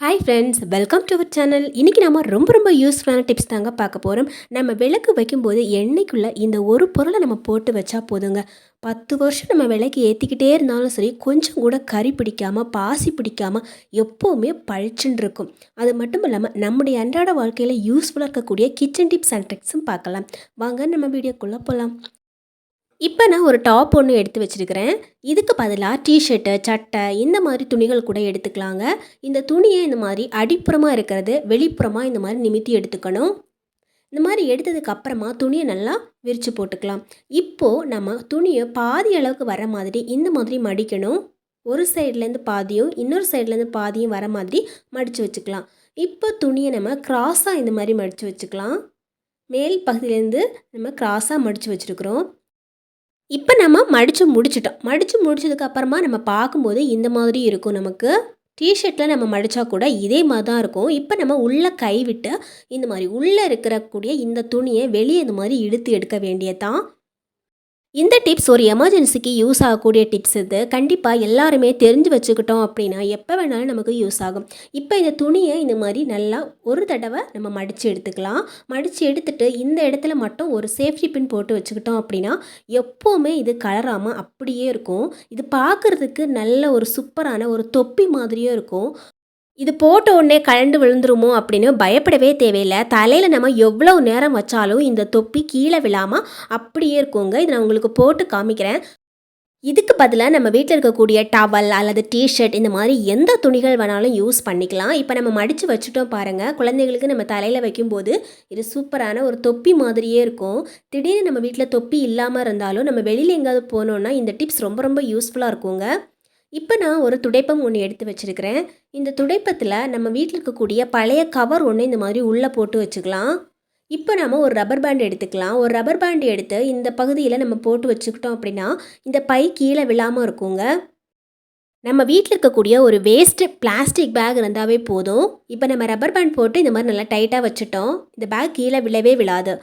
Hi friends welcome to our channel இன்றைக்கி நம்ம ரொம்ப ரொம்ப யூஸ்ஃபுல்லான டிப்ஸ் தாங்க பார்க்க போகிறோம் நம்ம விளக்கு வைக்கும்போது எண்ணெய்க்குள்ளே இந்த ஒரு பொருளை நம்ம போட்டு வச்சா போதுங்க. பத்து வருஷம் நம்ம விளக்கு ஏற்றிக்கிட்டே இருந்தாலும் சரி கொஞ்சம் கூட கறி பிடிக்காமல் பாசி பிடிக்காமல் எப்போவுமே பழிச்சுன்னு இருக்கும். அது மட்டும் இல்லாமல் நம்முடைய அன்றாட வாழ்க்கையில் யூஸ்ஃபுல்லாக இருக்கக்கூடிய கிச்சன் டிப்ஸ் அண்ட் ட்ரிக்ஸும் பார்க்கலாம். வாங்க நம்ம வீடியோக்குள்ளே போகலாம் இப்போ நான் ஒரு டாப் ஒன்று எடுத்து வச்சுருக்கிறேன். இதுக்கு பதிலாக டிஷர்ட்டு சட்டை இந்த மாதிரி துணிகள் கூட எடுத்துக்கலாங்க. இந்த துணியை இந்த மாதிரி அடிப்புறமாக இருக்கிறது வெளிப்புறமாக இந்த மாதிரி நிமித்தி எடுத்துக்கணும். இந்த மாதிரி எடுத்ததுக்கு அப்புறமா துணியை நல்லா விரித்து போட்டுக்கலாம். இப்போது நம்ம துணியை பாதி அளவுக்கு வர மாதிரி இந்த மாதிரி மடிக்கணும். ஒரு சைட்லேருந்து பாதியும் இன்னொரு சைட்லேருந்து பாதியும் வர மாதிரி மடித்து வச்சுக்கலாம். இப்போ துணியை நம்ம கிராஸாக இந்த மாதிரி மடித்து வச்சுக்கலாம். மேல் பகுதியிலேருந்து நம்ம கிராஸாக மடித்து வச்சுருக்குறோம். இப்போ நம்ம மடித்து முடிச்சிட்டோம். மடித்து முடிச்சதுக்கப்புறமா நம்ம பார்க்கும்போது இந்த மாதிரி இருக்கும். நமக்கு டிஷர்ட்டில் நம்ம மடித்தா கூட இதே மாதிரி தான் இருக்கும். இப்போ நம்ம உள்ளே கைவிட்டு இந்த மாதிரி உள்ளே இருக்கிறக்கூடிய இந்த துணியை வெளியே இந்த மாதிரி இழுத்து எடுக்க வேண்டியதான் இந்த டிப்ஸ் ஒரு எமர்ஜென்சிக்கு யூஸ் ஆகக்கூடிய டிப்ஸ் இது. கண்டிப்பாக எல்லாருமே தெரிஞ்சு வச்சுக்கிட்டோம் அப்படின்னா எப்போ வேணாலும் நமக்கு யூஸ் ஆகும். இப்போ இந்த துணியை இந்த மாதிரி நல்லா ஒரு தடவை நம்ம மடித்து எடுத்துக்கலாம். மடித்து எடுத்துட்டு இந்த இடத்துல மட்டும் ஒரு சேஃப்டி பின் போட்டு வச்சுக்கிட்டோம் அப்படின்னா எப்போவுமே இது கலராமல் அப்படியே இருக்கும். இது பார்க்குறதுக்கு நல்ல ஒரு சூப்பரான ஒரு தொப்பி மாதிரியும் இருக்கும். இது போட்ட உடனே கழண்டு விழுந்துருமோ அப்படின்னு பயப்படவே தேவையில்லை. தலையில் நம்ம எவ்வளோ நேரம் வச்சாலும் இந்த தொப்பி கீழே விழாமல் அப்படியே இருக்குங்க. இதை நான் உங்களுக்கு போட்டு காமிக்கிறேன். இதுக்கு பதிலாக நம்ம வீட்டில் இருக்கக்கூடிய டவல் அல்லது டிஷர்ட் இந்த மாதிரி எந்த துணிகள் வேணாலும் யூஸ் பண்ணிக்கலாம். இப்போ நம்ம மடித்து வச்சுட்டோம் பாருங்கள் குழந்தைங்களுக்கு நம்ம தலையில் வைக்கும்போது இது சூப்பரான ஒரு தொப்பி மாதிரியே இருக்கும். திடீர்னு நம்ம வீட்டில் தொப்பி இல்லாமல் இருந்தாலும் நம்ம வெளியில் எங்கேயாவது போனோன்னா இந்த டிப்ஸ் ரொம்ப ரொம்ப யூஸ்ஃபுல்லாக இருக்குங்க. இப்போ நான் ஒரு துடைப்பம் ஒன்று எடுத்து வச்சுருக்கிறேன். இந்த துடைப்பத்தில் நம்ம வீட்டில் இருக்கக்கூடிய பழைய கவர் ஒன்று இந்த மாதிரி உள்ளே போட்டு வச்சுக்கலாம். இப்போ நம்ம ஒரு ரப்பர் பேண்ட் எடுத்துக்கலாம். ஒரு ரப்பர் பேண்ட் எடுத்து இந்த பகுதியில் நம்ம போட்டு வச்சுக்கிட்டோம் அப்படின்னா இந்த பை கீழே விழாமல் இருக்குங்க. நம்ம வீட்டில் இருக்கக்கூடிய ஒரு வேஸ்ட்டு பிளாஸ்டிக் பேக் இருந்தாவே போதும். இப்போ நம்ம ரப்பர் பேண்ட் போட்டு இந்த மாதிரி நல்லா டைட்டாக வச்சுட்டோம். இந்த பேக் கீழே விழவே விழாது.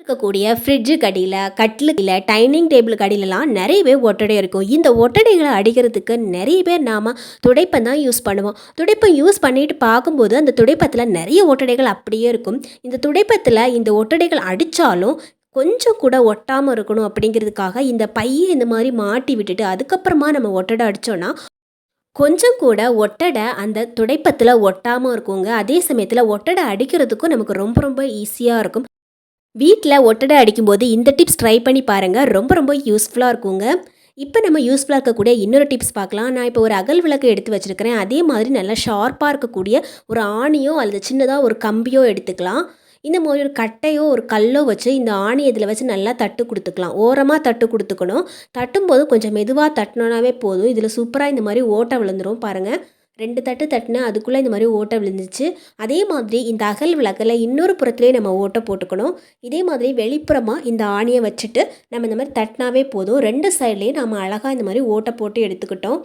இருக்கக்கூடிய ஃப்ரிட்ஜு கடியில் கட்டிலுக்கில் டைனிங் டேபிள் கடியிலலாம் நிறையவே ஒட்டடை இருக்கும். இந்த ஒட்டடைகளை அடிக்கிறதுக்கு நிறைய பேர் நாம் துடைப்பம் தான் யூஸ் பண்ணுவோம். துடைப்பம் யூஸ் பண்ணிட்டு பார்க்கும்போது அந்த துடைப்பத்தில் நிறைய ஒட்டடைகள் அப்படியே இருக்கும். இந்த துடைப்பத்தில் இந்த ஒட்டடைகள் அடித்தாலும் கொஞ்சம் கூட ஒட்டாமல் இருக்கணும் அப்படிங்கிறதுக்காக இந்த பையை இந்த மாதிரி மாட்டி விட்டுட்டு அதுக்கப்புறமா நம்ம ஒட்டடை அடித்தோன்னா கொஞ்சம் கூட ஒட்டடை அந்த துடைப்பத்தில் ஒட்டாமல் இருக்குங்க. அதே சமயத்தில் ஒட்டடை அடிக்கிறதுக்கும் நமக்கு ரொம்ப ரொம்ப ஈஸியாக இருக்கும். வீட்டில் ஒட்டடை அடிக்கும்போது இந்த டிப்ஸ் ட்ரை பண்ணி பாருங்கள் ரொம்ப ரொம்ப யூஸ்ஃபுல்லாக இருக்குங்க. இப்போ நம்ம யூஸ்ஃபுல்லாக இருக்கக்கூடிய இன்னொரு டிப்ஸ் பார்க்கலாம். நான் இப்போ ஒரு அகல் விளக்கு எடுத்து வச்சுருக்கிறேன். அதே மாதிரி நல்லா ஷார்ப்பாக இருக்கக்கூடிய ஒரு ஆணியோ அல்லது சின்னதாக ஒரு கம்பியோ எடுத்துக்கலாம். இந்த மாதிரி ஒரு கட்டையோ ஒரு கல்லோ வச்சு இந்த ஆணி இதில் வச்சு நல்லா தட்டு கொடுத்துக்கலாம். ஓரமாக தட்டு கொடுத்துக்கணும். தட்டும்போது கொஞ்சம் மெதுவாக தட்டினோன்னாவே போதும். இதில் சூப்பராக இந்த மாதிரி ஓட்டை விழுந்துரும் பாருங்கள் ரெண்டு தட்டு தட்டுனா அதுக்குள்ளே இந்த மாதிரி ஓட்டை விழுந்துச்சு அதே மாதிரி இந்த அகல் விளக்கில் இன்னொரு புறத்துலேயே நம்ம ஓட்டை போட்டுக்கணும். இதே மாதிரி வெளிப்புறமாக இந்த ஆணியை வச்சுட்டு நம்ம இந்த மாதிரி தட்டினாவே போதும். ரெண்டு சைட்லேயும் நம்ம அழகாக இந்த மாதிரி ஓட்டை போட்டு எடுத்துக்கிட்டோம்.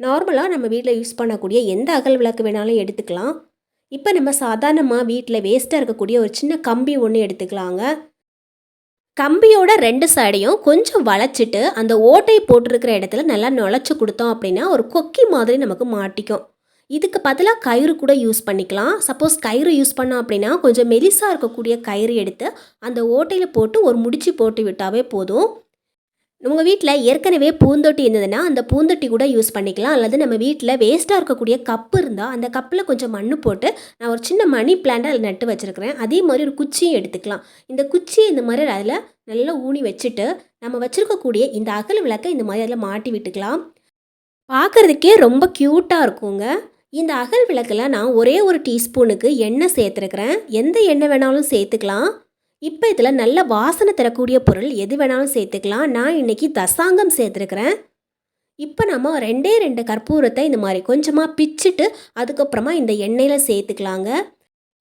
நார்மலாக நம்ம வீட்டில் யூஸ் பண்ணக்கூடிய எந்த அகல் விளக்கு வேணாலும் எடுத்துக்கலாம். இப்போ நம்ம சாதாரணமாக வீட்டில் வேஸ்ட்டாக இருக்கக்கூடிய ஒரு சின்ன கம்பி ஒன்று எடுத்துக்கலாங்க. கம்பியோட ரெண்டு சைடையும் கொஞ்சம் வளைச்சிட்டு அந்த ஓட்டை போட்டிருக்கிற இடத்துல நல்லா நுழைச்சி கொடுத்தோம் அப்படின்னா ஒரு கொக்கி மாதிரி நமக்கு மாட்டிக்கும். இதுக்கு பதிலாக கயிறு கூட யூஸ் பண்ணிக்கலாம். சப்போஸ் கயிறு யூஸ் பண்ணோம் அப்படின்னா கொஞ்சம் மெலிசாக இருக்கக்கூடிய கயிறு எடுத்து அந்த ஓட்டையில் போட்டு ஒரு முடிச்சு போட்டு விட்டாவே போதும். உங்கள் வீட்டில் ஏற்கனவே பூந்தொட்டி இருந்ததுன்னா அந்த பூந்தொட்டி கூட யூஸ் பண்ணிக்கலாம். அல்லது நம்ம வீட்டில் வேஸ்ட்டாக இருக்கக்கூடிய கப்பு இருந்தால் அந்த கப்பில் கொஞ்சம் மண் போட்டு நான் ஒரு சின்ன மணி பிளான்ட்டை அதில் நட்டு வச்சுருக்கிறேன். அதே மாதிரி ஒரு குச்சியும் எடுத்துக்கலாம். இந்த குச்சியை இந்த மாதிரி அதில் நல்லா ஊனி வச்சுட்டு நம்ம வச்சுருக்கக்கூடிய இந்த அகல் விளக்கை இந்த மாதிரி அதில் மாட்டி விட்டுக்கலாம். பார்க்குறதுக்கே ரொம்ப க்யூட்டாக இருக்குங்க. இந்த அகல் விளக்கில் நான் ஒரே ஒரு டீஸ்பூனுக்கு எண்ணெய் சேர்த்துருக்குறேன். எந்த எண்ணெய் வேணாலும் சேர்த்துக்கலாம். இப்போ இதில் நல்ல வாசனை தரக்கூடிய பொருள் எது வேணாலும் சேர்த்துக்கலாம். நான் இன்றைக்கி தசாங்கம் சேர்த்துருக்குறேன். இப்போ நம்ம ரெண்டே ரெண்டு கற்பூரத்தை இந்த மாதிரி கொஞ்சமாக பிச்சுட்டு அதுக்கப்புறமா இந்த எண்ணெயில் சேர்த்துக்கலாங்க.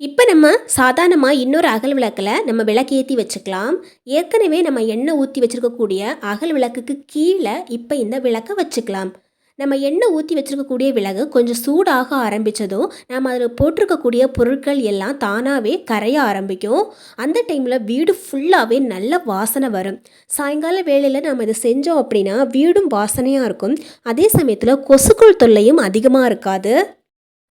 இப்போ நம்ம சாதாரணமாக இன்னொரு அகல் விளக்கில் நம்ம விளக்கேற்றி வச்சுக்கலாம். ஏற்கனவே நம்ம எண்ணெய் ஊற்றி வச்சுருக்கக்கூடிய அகல் விளக்குக்கு கீழே இப்போ இந்த விளக்கை வச்சுக்கலாம். நம்ம எண்ணெய் ஊற்றி வச்சுருக்கக்கூடிய விலகு கொஞ்சம் சூடாக ஆரம்பித்ததும் நம்ம அதில் போட்டிருக்கக்கூடிய பொருட்கள் எல்லாம் தானாகவே கரைய ஆரம்பிக்கும். அந்த டைமில் வீடு ஃபுல்லாகவே நல்ல வாசனை வரும். சாயங்கால வேளையில் நம்ம இதை செஞ்சோம் அப்படின்னா வீடும் வாசனையாக இருக்கும். அதே சமயத்தில் கொசுக்கள் தொல்லையும் அதிகமாக இருக்காது.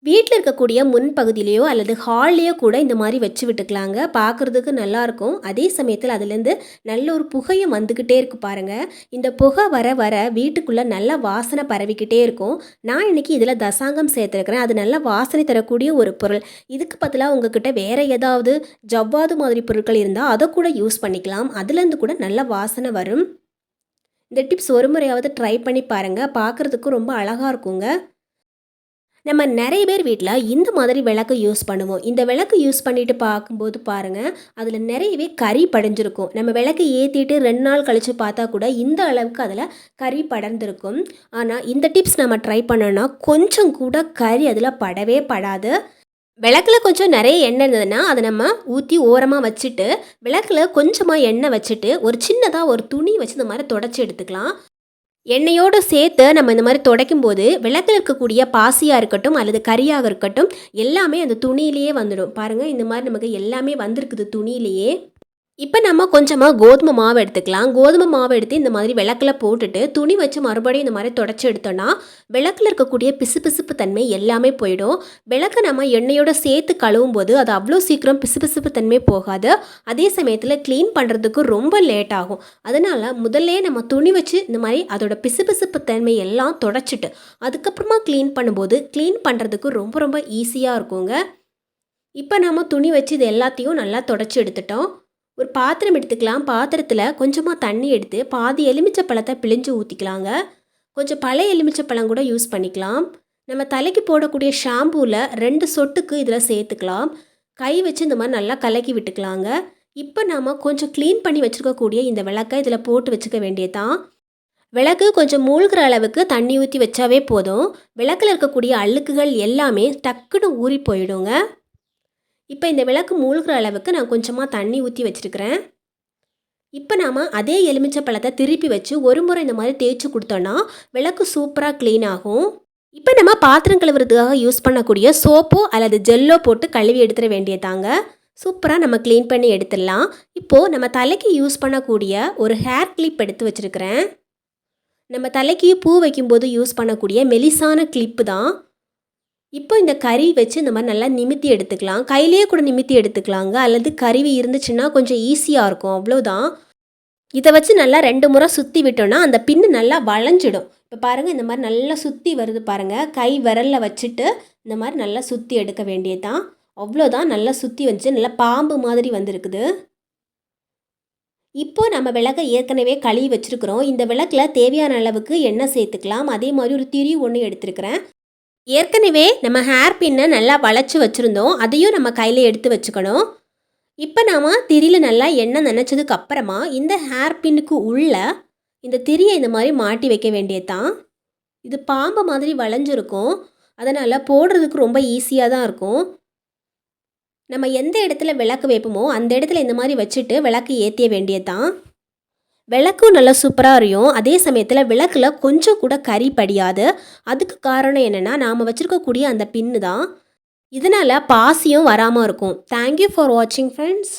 வீட்டில் இருக்கக்கூடிய முன்பகுதியிலையோ அல்லது ஹால்லையோ கூட இந்த மாதிரி வச்சு விட்டுக்கலாங்க. பார்க்குறதுக்கு நல்லாயிருக்கும் அதே சமயத்தில் அதுலேருந்து நல்ல ஒரு புகையும் வந்துக்கிட்டே இருக்கு பாருங்கள் இந்த புகை வர வர வீட்டுக்குள்ளே நல்ல வாசனை பரவிக்கிட்டே இருக்கும். நான் இன்னைக்கு இதில் தசாங்கம் சேர்த்துருக்கிறேன். அது நல்ல வாசனை தரக்கூடிய ஒரு பொருள். இதுக்கு பதிலாக உங்ககிட்ட வேற ஏதாவது ஜவ்வாது மாதிரி பொருட்கள் இருந்தால் அதை கூட யூஸ் பண்ணிக்கலாம். அதுலேருந்து கூட நல்ல வாசனை வரும். இந்த டிப்ஸ் ஒரு முறையாவது ட்ரை பண்ணி பாருங்கள் பார்க்குறதுக்கு ரொம்ப அழகாக இருக்குங்க. நம்ம நிறைய பேர் வீட்டில் இந்த மாதிரி விளக்கு யூஸ் பண்ணுவோம். இந்த விளக்கு யூஸ் பண்ணிட்டு பார்க்கும்போது பாருங்கள் அதில் நிறையவே கறி படைஞ்சிருக்கும். நம்ம விளக்கு ஏற்றிட்டு ரெண்டு நாள் கழித்து பார்த்தா கூட இந்த அளவுக்கு அதில் கறி படர்ந்திருக்கும். ஆனால் இந்த டிப்ஸ் நம்ம ட்ரை பண்ணோன்னா கொஞ்சம் கூட கறி அதில் படவே படாது. விளக்கில் கொஞ்சம் நிறைய எண்ணெய் இருந்ததுன்னா அதை நம்ம ஊற்றி ஓரமாக வச்சுட்டு விளக்கில் கொஞ்சமாக எண்ணெய் வச்சுட்டு ஒரு சின்னதாக ஒரு துணி வச்சு இந்த மாதிரி தொடச்சி எடுத்துக்கலாம். எண்ணெயோடு சேர்த்து நம்ம இந்த மாதிரி துடைக்கும் போது விளக்கில் இருக்கக்கூடிய பாசியாக இருக்கட்டும் அல்லது கறியாக இருக்கட்டும் எல்லாமே அந்த துணியிலேயே வந்துடும். பாருங்கள் இந்த மாதிரி நமக்கு எல்லாமே வந்திருக்குது துணியிலேயே. இப்போ நம்ம கொஞ்சமாக கோதுமை மாவு எடுத்துக்கலாம். கோதுமை மாவு எடுத்து இந்த மாதிரி விளக்கில் போட்டுட்டு துணி வச்சு மறுபடியும் இந்த மாதிரி தொடச்சி எடுத்தோன்னா விளக்கில் இருக்கக்கூடிய பிசுபிசுப்பு தன்மை எல்லாமே போயிடும். விளக்கை நம்ம எண்ணெயோட சேர்த்து கழுவும் போது அது அவ்வளோ சீக்கிரம் பிசுபிசுப்பு தன்மை போகாது. அதே சமயத்தில் க்ளீன் பண்ணுறதுக்கு ரொம்ப லேட் ஆகும். அதனால் முதல்ல நம்ம துணி வச்சு இந்த மாதிரி அதோட பிசுபிசுப்பு தன்மை எல்லாம் தொடச்சிட்டு அதுக்கப்புறமா க்ளீன் பண்ணும்போது க்ளீன் பண்ணுறதுக்கு ரொம்ப ரொம்ப ஈஸியாக இருக்குங்க. இப்போ நம்ம துணி வச்சு இது எல்லாத்தையும் நல்லா தொடச்சி எடுத்துட்டோம். ஒரு பாத்திரம் எடுத்துக்கலாம். பாத்திரத்தில் கொஞ்சமாக தண்ணி எடுத்து பாதி எலுமிச்சை பழத்தை பிழிஞ்சு ஊற்றிக்கலாங்க கொஞ்சம் பழைய எலுமிச்சை பழம் கூட யூஸ் பண்ணிக்கலாம். நம்ம தலைக்கு போடக்கூடிய ஷாம்பூவில் ரெண்டு சொட்டுக்கு இதில் சேர்த்துக்கலாம். கை வச்சு இந்த மாதிரி நல்லா கலக்கி விட்டுக்கலாங்க. இப்போ நாம் கொஞ்சம் க்ளீன் பண்ணி வச்சுருக்கக்கூடிய இந்த விளக்கை இதில் போட்டு வச்சுக்க வேண்டியதான் விளக்கு கொஞ்சம் மூழ்கிற அளவுக்கு தண்ணி ஊற்றி வச்சாவே போதும். விளக்கில் இருக்கக்கூடிய அழுக்குகள் எல்லாமே டக்குன்னு ஊறி போயிடுங்க. இப்போ இந்த விளக்கு மூழ்கிற அளவுக்கு நான் கொஞ்சமாக தண்ணி ஊற்றி வச்சுருக்கிறேன். இப்போ நாம் அதே எலுமிச்சை பழத்தை திருப்பி வச்சு ஒரு முறை இந்த மாதிரி தேய்ச்சி கொடுத்தோன்னா விளக்கு சூப்பராக க்ளீன் ஆகும். இப்போ நம்ம பாத்திரம் கழுவுறதுக்காக யூஸ் பண்ணக்கூடிய சோப்போ அல்லது ஜெல்லோ போட்டு கழுவி எடுத்துட வேண்டியதாங்க. சூப்பராக நம்ம க்ளீன் பண்ணி எடுத்துடலாம். இப்போது நம்ம தலைக்கு யூஸ் பண்ணக்கூடிய ஒரு ஹேர் கிளிப் எடுத்து வச்சுருக்கிறேன். நம்ம தலைக்கு பூ வைக்கும்போது யூஸ் பண்ணக்கூடிய மெலிசான கிளிப்பு தான். இப்போ இந்த கறி வச்சு இந்த மாதிரி நல்லா நிமித்தி எடுத்துக்கலாம். கையிலேயே கூட நிமித்தி எடுத்துக்கலாங்க. அல்லது கருவி இருந்துச்சுன்னா கொஞ்சம் ஈஸியாக இருக்கும். அவ்வளோதான் இதை வச்சு நல்லா ரெண்டு முறை சுற்றி விட்டோன்னா அந்த பின்னு நல்லா வளைஞ்சிடும். இப்போ பாருங்கள் இந்த மாதிரி நல்லா சுற்றி வருது பாருங்கள் கை விரலில் வச்சுட்டு இந்த மாதிரி நல்லா சுற்றி எடுக்க வேண்டியதுதான். அவ்வளோதான் நல்லா சுற்றி வச்சு நல்லா பாம்பு மாதிரி வந்திருக்குது. இப்போது நம்ம விளக்கை ஏற்கனவே கழுவி வச்சுருக்குறோம். இந்த விளக்கில் தேவையான அளவுக்கு எண்ணெய் சேர்த்துக்கலாம். அதே மாதிரி ஒரு திரி ஒன்று எடுத்துருக்கிறேன். ஏற்கனவே நம்ம ஹேர் பின்னை நல்லா வளைச்சி வச்சுருந்தோம். அதையும் நம்ம கையில் எடுத்து வச்சுக்கணும். இப்போ நாம் திரியில் நல்லா எண்ணெய் நினச்சதுக்கு அப்புறமா இந்த ஹேர் பின்னுக்கு உள்ள இந்த திரியை இந்த மாதிரி மாட்டி வைக்க வேண்டியதுதான். இது பாம்பு மாதிரி வளைஞ்சிருக்கும். அதனால் போடுறதுக்கு ரொம்ப ஈஸியாக தான் இருக்கும். நம்ம எந்த இடத்துல விளக்கு வைப்போமோ அந்த இடத்துல இந்த மாதிரி வச்சுட்டு விளக்கு ஏற்றிய வேண்டியதுதான். விளக்கும் நல்லா சூப்பராக இருக்கும் அதே சமயத்தில் விளக்கில் கொஞ்சம் கூட கறி படியாது. அதுக்கு காரணம் என்னென்னா நாம் வச்சுருக்கக்கூடிய அந்த பின்னு தான் இதனால் பாசியும் வராமல் இருக்கும். தேங்க்யூ ஃபார் வாட்சிங் ஃப்ரெண்ட்ஸ்